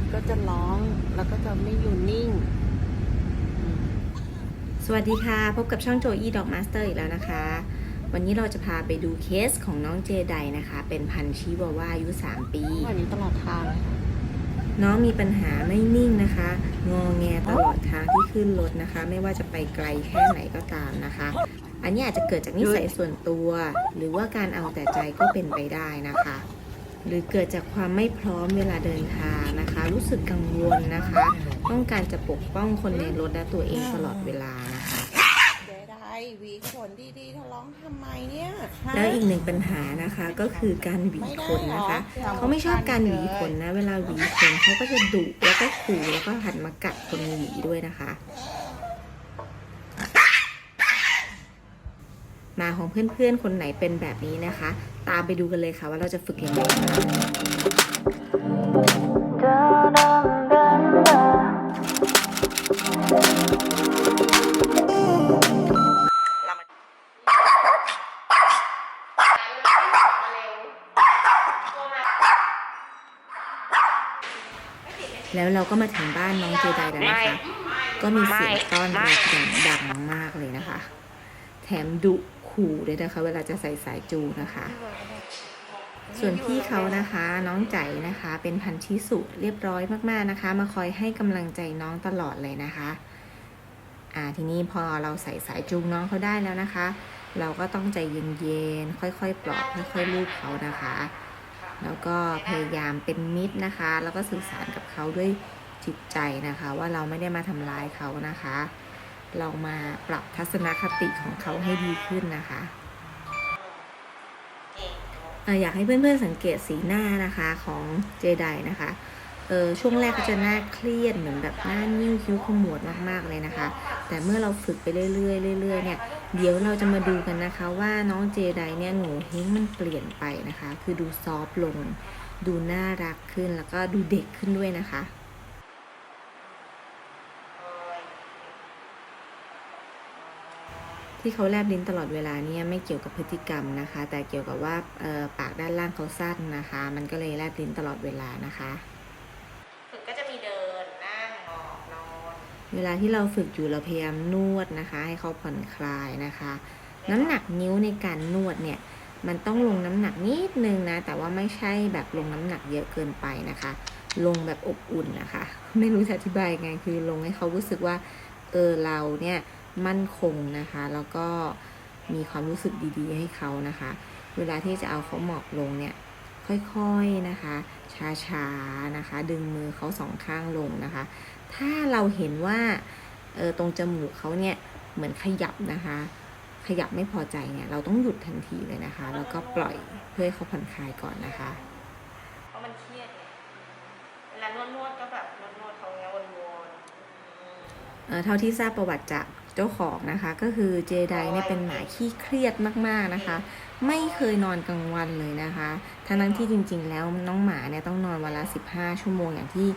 ถก็จะร้องแล้วก็จะไม่อยู่นิ่ง สวัสดีค่ะ พบกับช่องโจอี้ดอกมาสเตอร์อีกแล้วนะคะ วันนี้เราจะพาไปดูเคสของน้องเจไดนะคะ เป็นพันธุ์ชิวาว่าอายุ 3 ปีวันนี้ตลอดทางเลยค่ะน้องมีปัญหาไม่นิ่งนะคะ งอแงตลอดทางที่ขึ้นรถนะคะ ไม่ว่าจะไปไกลแค่ไหนก็ตามนะคะ อันนี้อาจจะเกิดจากนิสัยส่วนตัว หรือว่าการเอาแต่ใจก็เป็นไปได้นะคะ หรือเกิดจากความไม่พร้อมเวลาเดินทางนะคะ รู้สึกกังวลนะคะ ต้องการจะปกป้องคนในรถและตัวเองตลอดเวลานะคะเจ๊ได้หวีขนดีๆเธอร้องทำไมเนี่ยฮะแล้วอีกหนึ่งปัญหานะคะก็คือการหวีขนนะคะไม่ได้หรอเขาไม่ชอบการหวีขนนะ เวลาหวีขนเขาก็จะดุแล้วก็ขู่แล้วก็หันมากัดคนหวีด้วยนะคะ มาของเพื่อนๆ คนไหนเป็นแบบนี้นะคะ ตามไปดูกันเลยค่ะว่าเราจะฝึกยังไงแล้วเราก็มาถึงบ้านน้องเจไดแล้วนะคะ ก็มีเสียงต้อนรับอย่างดังมากเลยนะคะ ถมดุขู่ด้วยนะคะ เวลาจะใส่สายจูนะคะ ส่วนพี่เขานะคะ น้องใจนะคะ เป็นพันธุ์ชิสุเรียบร้อยมากๆนะคะ มาคอยให้กำลังใจน้องตลอดเลยนะคะอ่าทีนี้พอเราใส่สายจูงน้องเขาได้แล้วนะคะ เราก็ต้องใจเย็นๆค่อยๆปลอบค่อยๆลูบเขานะคะ แล้วก็พยายามเป็นมิตรนะคะ แล้วก็สื่อสารกับเขาด้วยจิตใจนะคะ ว่าเราไม่ได้มาทำร้ายเขานะคะ เรามาปรับทัศนคติของเขาให้ดีขึ้นนะคะอยากให้เพื่อนๆสังเกตสีหน้านะคะของเจไดนะคะเออช่วงแรกก็จะหน้าเครียดเหมือนแบบหน้านิ้วคิ้วขมวดมากๆเลยนะคะ แต่เมื่อเราฝึกไปเรื่อยๆเรื่อยๆเนี่ยเดี๋ยวเราจะมาดูกันนะคะ ว่าน้องเจไดเนี่ยหนูเฮงมันเปลี่ยนไปนะคะ คือดูซอฟต์ลง ดูน่ารักขึ้นแล้วก็ดูเด็กขึ้นด้วยนะคะ ที่เขาแลบลิ้นตลอดเวลาเนี่ยไม่เกี่ยวกับพฤติกรรมนะคะ แต่เกี่ยวกับว่าเอ่อปากด้านล่างเขาสั้นนะคะ มันก็เลยแลบลิ้นตลอดเวลานะคะฝึกก็จะมีเดินนั่งหมอบนอนเวลาที่เราฝึกอยู่เราพยายามนวดนะคะ ให้เขาผ่อนคลายนะคะ น้ำหนักนิ้วในการนวดเนี่ยมันต้องลงน้ำหนักนิดนึงนะ แต่ว่าไม่ใช่แบบลงน้ำหนักเยอะเกินไปนะคะ ลงแบบอบอุ่นนะคะ ไม่รู้จะอธิบายยังไงคือลงให้เขารู้สึกว่าเออเราเนี่ย มั่นคงนะคะ แล้วก็มีความรู้สึกดีๆ ให้เขานะคะ เวลาที่จะเอาเขาหมอบลงเนี่ยค่อยๆนะคะ ช้าๆนะคะ ดึงมือเขาสองข้างลงนะคะ ถ้าเราเห็นว่าเออตรงจมูกเขาเนี่ยเหมือนขยับนะคะ ขยับไม่พอใจเนี่ยเราต้องหยุดทันทีเลยนะคะ แล้วก็ปล่อยเพื่อให้เขาผ่อนคลายก่อนนะคะเพราะมันเครียดไงเวลานวดนวดๆก็แบบนวดนวดๆเขาเงี้ยวนเอ่อเท่าที่ทราบประวัติจาก เจ้าของนะคะ ก็คือเจไดเนี่ยเป็นหมาขี้เครียดมากๆนะคะ ไม่เคยนอนกลางวันเลยนะคะทั้งนั้นที่จริง ๆ แล้วน้องหมาเนี่ยต้องนอนวันละ 15 ชั่วโมงอย่างที่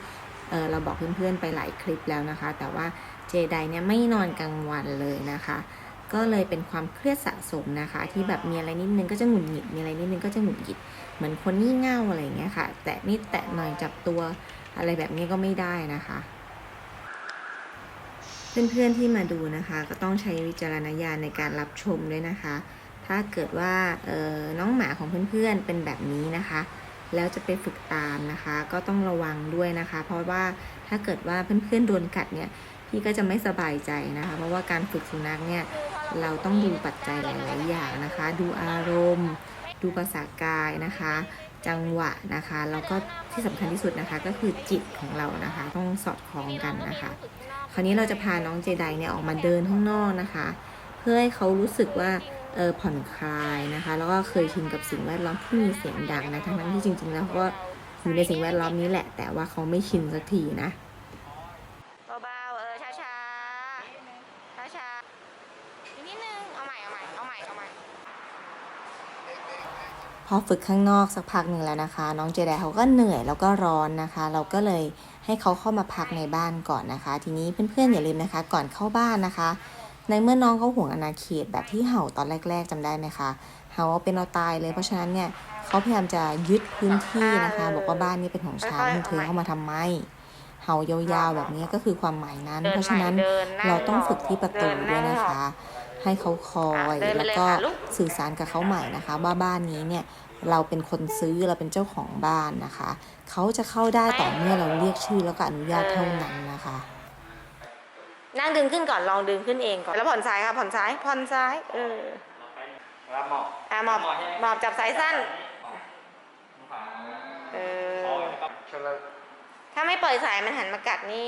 เเราบอกเพื่อนๆไปหลายคลิปแล้วนะคะ แต่ว่าเจไดเนี่ยไม่นอนกลางวันเลยนะคะ ก็เลยเป็นความเครียดสะสมนะคะ ที่แบบมีอะไรนิดนึงก็จะหงุดหงิดมีอะไรนิดนึงก็จะหงุดหงิดเหมือนคนงี่เง่าอะไรอย่างเงี้ยค่ะ แต่นิดแตะหน่อยจับตัวอะไรแบบนี้ก็ไม่ได้นะคะ เพื่อนๆที่มาดูนะคะ ก็ต้องใช้วิจารณญาณในการรับชมด้วยนะคะ ถ้าเกิดว่าน้องหมาของเพื่อนๆเป็นแบบนี้นะคะ แล้วจะไปฝึกตามนะคะ ก็ต้องระวังด้วยนะคะ เพราะว่าถ้าเกิดว่าเพื่อนๆโดนกัดเนี่ยพี่ก็จะไม่สบายใจนะคะ เพราะว่าการฝึกสุนัขเนี่ยเราต้องดูปัจจัยหลาย ๆ อย่างนะคะ ดูอารมณ์ ดูภาษากายนะคะ จังหวะนะคะแล้วก็ที่สำคัญที่สุดนะคะ ก็คือจิตของเรานะคะ ต้องสอดคล้องกันนะคะ คราวนี้เราจะพาน้องเจไดเนี่ยออกมาเดินข้างนอกนะคะ เพื่อให้เขารู้สึกว่าเออผ่อนคลายนะคะ แล้วก็เคยชินกับสิ่งแวดล้อมที่มีเสียงดังนะทั้งที่จริง ๆ แล้วก็อยู่ในสิ่งแวดล้อมนี้แหละ แต่ว่าเขาไม่ชินสักทีนะเบาๆเออช้าช้าช้าช้าๆอีกนิดนึงเอาใหม่เอาใหม่เอาใหม่เอาใหม่ พอฝึกข้างนอกสักพักหนึ่งแล้วนะคะ น้องเจไดเขาก็เหนื่อยแล้วก็ร้อนนะคะ เราก็เลยให้เขาเข้ามาพักในบ้านก่อนนะคะ ทีนี้เพื่อนๆอย่าลืมนะคะ ก่อนเข้าบ้านนะคะ ในเมื่อน้องเขาห่วงอาณาเขตแบบที่เห่าตอนแรก ๆจำได้ไหมคะเห่าเอาเป็นเอาตายเลยเพราะฉะนั้นเนี่ยเขาพยายามจะยึดพื้นที่นะคะ บอกว่าบ้านนี้เป็นของฉันเธอเข้ามาทำไมเห่ายาวๆแบบนี้ก็คือความหมายนั้นดิเพราะฉะนั้นใหม่ดิงเราต้องฝึกที่ประตูเดิด้วยหานะคะ ให้เขาคอยเดินไปแล้วเลยก็ค่ะลูกสื่อสารกับเขาใหม่นะคะว่าบ้านนี้เนี่ยเราเป็นคนซื้อเราเป็นเจ้าของบ้านนะคะ เขาจะเข้าได้ต่อเมื่อเราเรียกชื่อแล้วก็อนุญาตเท่านั้นนะคะนั่งดึงขึ้นก่อนลองดึงขึ้นเองก่อนแล้วผ่อนซ้ายค่ะผ่อนซ้ายผ่อนซ้ายเออรับหมอกอะหมอบหมอบจับสายสั้นเออชนละ ถ้าไม่ปล่อยสายมันหันมากัดนี่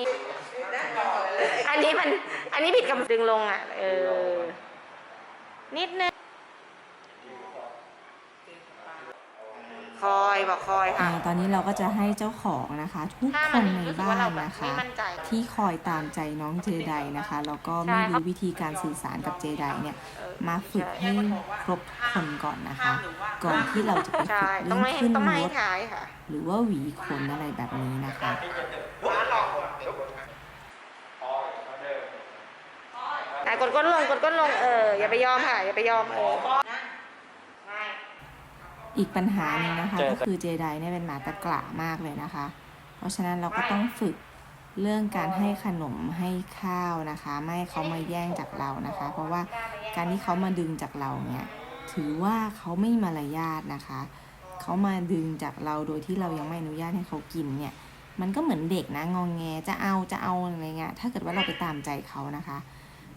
อันนี้มัน อันนี้ผิดกับดึงลงอะ เออ นิดนึง คอยบอกคอยค่ะ อ่าตอนนี้เราก็จะให้เจ้าของนะคะ ทุกถ้าคมันนในรู้สึกบ้าว่าเรานแบบนะคะ ไม่มั่นใจ ที่คอยตามใจน้องเจไดนะคะแล้วก็ไม่ใช่ครัรู้บวิธีการสื่อสารกับเจไดเนี่ยเออมาฝึกให้ครบทุกคนก่อนนะคะ ก่อนที่เราจะไปใช่ฝึกต้อเรื่งองไม่ขึ้นต้องไม่รให้ถท้ายค่ะ หรือว่าหวีขนอะไรแบบนี้นะคะ อะกดก้นลงกดก้นลงเอออย่าไปยอมค่ะอย่าไปยอมเออ อีกปัญหาหนึ่งนะคะก็คือเจไดเนี่ยเป็นหมาตะกละมากเลยนะคะ เพราะฉะนั้นเราก็ต้องฝึกเรื่องการให้ขนมให้ข้าวนะคะ ไม่ให้เขามาแย่งจากเรานะคะ เพราะว่าการที่เขามาดึงจากเราเนี่ยถือว่าเขาไม่มีมารยาทนะคะเขามาดึงจากเราโดยที่เรายังไม่อนุญาตให้เขากินเนี่ยมันก็เหมือนเด็กนะงองแงจะเอาจะเอาอะไรเงี้ยถ้าเกิดว่าเราไปตามใจเขานะคะ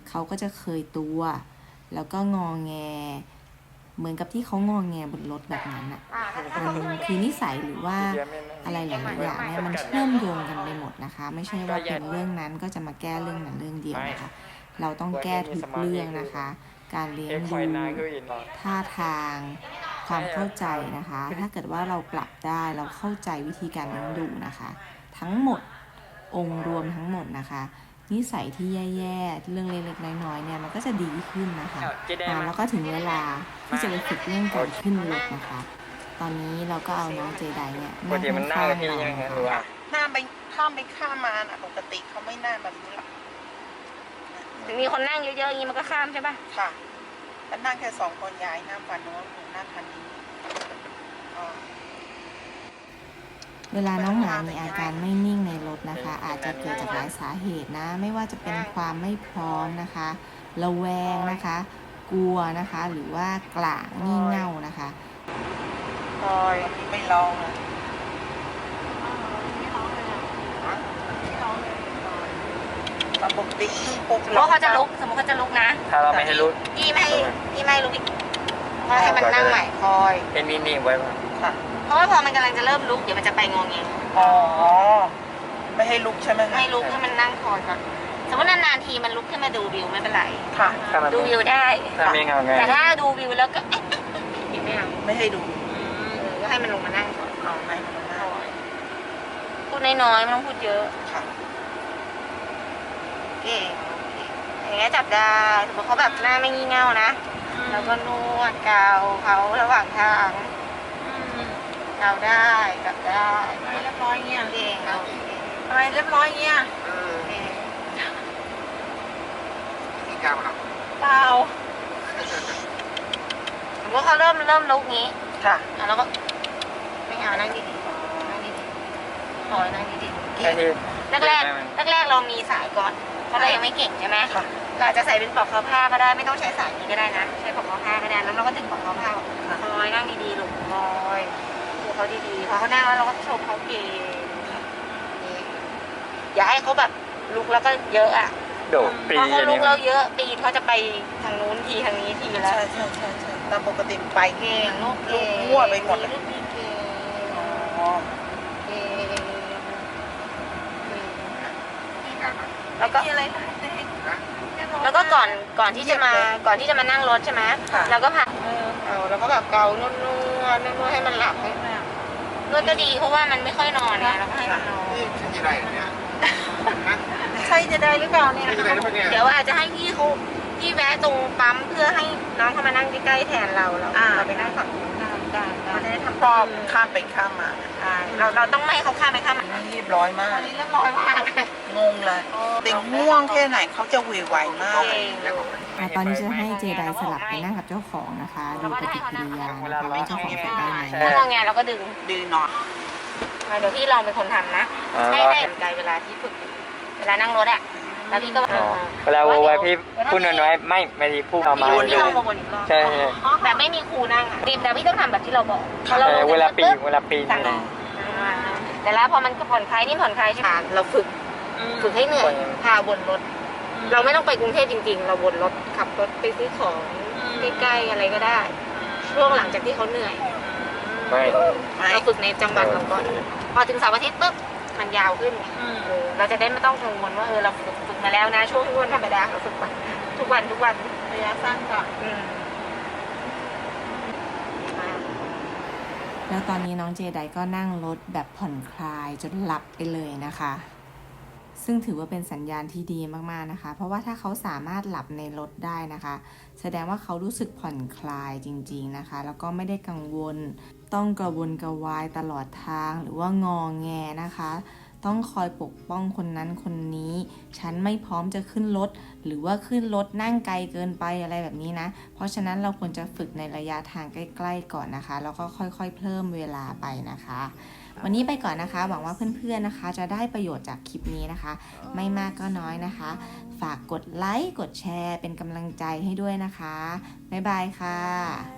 เขาก็จะเคยตัว แล้วก็งองแง เหมือนกับที่เขางองแงบนรถแบบนั้นอะอะถ้ามัเขานช่วยคือนิสัยหรือว่าเดี๋ยวไม่ไม่อะไรหลายๆอย่างเนี่ยมันเชื่อมโยงกันไปหมดนะคะ ไม่ใช่ว่าเป็นเรื่องนั้นก็จะมาแก้เรื่องนั้นเรื่องเดียวนะคะ เราต้องแก้ทุกเรื่องนะคะ การเลี้ยเอ็งกคดูอยนายก็อินท่าทางความเข้าใจนะคะ ถ้าเกิดว่าเราปรับได้เราเข้าใจวิธีการเลี้ยงดูนะคะ ทั้งหมดองค์รวมทั้งหมดนะคะ นิสัยที่แย่ๆ เรื่องเล็กๆ น้อยๆ เนี่ยมันก็จะดีขึ้นนะคะเจ๊แดงอ่ามาแล้วก็ถึงเวลาที่จะไปฝึกเรื่องการขึ้นรถนะคะ ตอนนี้เราก็เอาน้องเจไดเนี่ยปกติมันหน้าข้างกับๆพี่เรายังไงนะหรือว่าคะหน้าไปข้ามไปข้ามมาน่ะปกติเขาไม่น่าแบบนี้หรอกถึงมีคนนั่งเยอะๆอย่างนี้มันก็ข้ามใช่ป่ะ ค่ะแล้วนั่งแค่สองคนยายหน้าฟันโน้นหนูหน้าคันนี้อ๋อ เวลาน้องหมามีอาการไม่นิ่งในรถนะคะ อาจจะเกิดจากหลายสาเหตุนะ ไม่ว่าจะเป็นความไม่พร้อมนะคะ ระแวงนะคะ กลัวนะคะ หรือว่ากลางงี่เง่านะคะคอยวันนี้ไม่ร้องเลยปกติปุ๊บเพราะเขาจะลุก สมมติเขาจะลุกนะถ้าเราไม่ให้รู้พี่ไม่ให้พี่ไม่ให้ลุกอีกเพราะให้มันนั่งใหม่คอยเอ็นนิ่งๆไว้ป่ะค่ะ เพราะว่าพอมันกำลังจะเริ่มลุกเดี๋ยวมันจะไปงงเงงอ๋อ ไม่ให้ลุกใช่ไหมคะให้ลุกให้มันนั่งคอยก่อนสมมตินานๆทีมันลุกขึ้นมาดูวิวไม่เป็นไร ค่ะถ้ามันดูวิวได้ถ้าไม่เงาไงแต่ถ้าดูวิวแล้วก็เอ๊ะเอ๊ะเอ๊ะไม่เอาไม่ให้ดูเออก็ให้มันลงมานั่งก่อนเอาให้มันหน้าพูดน้อยๆไม่ต้องพูดเยอะค่ะเก่งโอเคอย่างเงี้ยจับได้สมมติเขาแบบหน้าไม่งี่เง่านะ แล้วก็นวดเกาเขาระหว่างทาง เกาได้จับได้เรียบร้อยเงี้ยเก่งเอาเก่งอะไรเรียบร้อยเงี้ยเก่งเปล่าสมมติเขาเริ่มเริ่มลุกงี้ค่ะอะแล้วก็ไม่เอานั่งดีๆนั่งดีๆคอยนั่งดีๆแค่ที่แรกแรกแรกแรกเรามีสายก่อนเพราะเรายังไม่เก่งใช่ไหมค่ะเราอาจจะใส่เป็นปลอกคอผ้าก็ได้ไม่ต้องใช้สายนี้ก็ได้นะ ใช้ปลอกคอผ้าก็ได้แล้วเราก็ดึงปลอกคอผ้าออกคอยนั่งดีๆลูกคอย เขาดีๆพอเขานั่งแล้วเราก็ชมเขาเก่งนี่อย่าให้เขาแบบลุกแล้วก็เยอะอะโดดปีพอเขาอันลุนี้กแล้วเยอะปีนเขาจะไปทางนู้นทีทางนี้ทีแล้วใช่ใช่ใช่ใช่ตามปกติไปเก่งลูกเก่งมั่วไปหมดเลยลูกดีเก่งอ๋อเก่งแล้วก็อะไรแล้วก็ก่อนก่อนที่จะมาก่อนที่จะมานั่งรถใช่ไหมค่ะ เราก็พักเอาแล้วก็แบบเกานวดนวดนวดให้มันหลับให้ นวดก็ดีเพราะว่ามันไม่ค่อยนอนไงเราก็ให้มันนอนนี่ฉันจะได้เหรอเนี่ยใช่จะได้หรือเปล่าเนี่ย ฉันจะได้หรือเปล่าเนี่ยเดี๋ยวอาจจะให้พี่เขาพี่แวะตรงปั๊มเพื่อให้น้องเขามานั่งใกล้ๆแทนเราเราอ่า เราไปนั่งฝั่งนู้นได้ได้เขาจะได้ทำชอบข้ามไปข้ามมาใช่เราเราต้องไม่ให้เขาข้ามไปข้ามมาเรียบร้อยมากตอนนี้เรียบร้อยมาก งงเลยติงง่วงแค่ไหนเขาจะหวีไหวมากเก่งอะตอนนี้จะให้เจไดสลับไปนั่งกับเจ้าของนะคะดูปฏิกิริยานะคะว่าเจ้าของจะได้ไหมถ้างอแงเราก็ดึงดีเนาะมาเดี๋ยวพี่ลองเป็นคนทำนะอ่าให้ให้ใจเวลาที่ฝึกเวลานั่งรถอะแล้วพี่ก็อ๋อเวลาโวไว้พี่พูดน้อยๆไม่ไม่ดีพูดเอามาพี่เยพี่ลอะองมาวนอีกรอบใช่ใช่แบบไม่มีครูนั่งอะแต่พี่ต้องทำแบบที่เราบอกพอใช่ลงเวลาปีนปุ๊บเวลาปีนสั่งอ่าแต่แล้วพอมันผ่อนคลายนี่ผ่อนคลายใช่ไหมเราฝึก ฝึกให้เหนื่อยพาวนรถ เราไม่ต้องไปกรุงเทพจริง ๆ เราวนรถขับรถไปซื้อของใกล้ๆอะไรก็ได้ ช่วงหลังจากที่เขาเหนื่อยไม่เราฝึกในจังหวัดเราก่อนพอถึงเสาร์อาทิตย์ปุ๊บมันยาวขึ้นไงเออเราจะได้ไม่ต้องกังวลว่าเออเราฝึกฝึกมาแล้วนะ ช่วงวันธรรมดาเราฝึกมาทุกวันทุกวันระยะสั้นก่อนอืมมาแล้วตอนนี้น้องเจไดก็นั่งรถแบบผ่อนคลายจนหลับไปเลยนะคะ ซึ่งถือว่าเป็นสัญญาณที่ดีมากๆนะคะ เพราะว่าถ้าเขาสามารถหลับในรถได้นะคะ แสดงว่าเขารู้สึกผ่อนคลายจริง ๆนะคะ แล้วก็ไม่ได้กังวล ต้องกระวนกระวายตลอดทางหรือว่างอแงนะคะต้องคอยปกป้องคนนั้นคนนี้ ฉันไม่พร้อมจะขึ้นรถ หรือว่าขึ้นรถนั่งไกลเกินไปอะไรแบบนี้นะ เพราะฉะนั้นเราควรจะฝึกในระยะทางใกล้ ๆ ก่อนนะคะ แล้วก็ค่อยๆ เพิ่มเวลาไปนะคะ วันนี้ไปก่อนนะคะหวังว่าเพื่อนๆนะคะ จะได้ประโยชน์จากคลิปนี้นะคะ ไม่มากก็น้อยนะคะ ฝากกดไลค์กดแชร์ เป็นกำลังใจให้ด้วยนะคะ บ๊ายบายค่ะ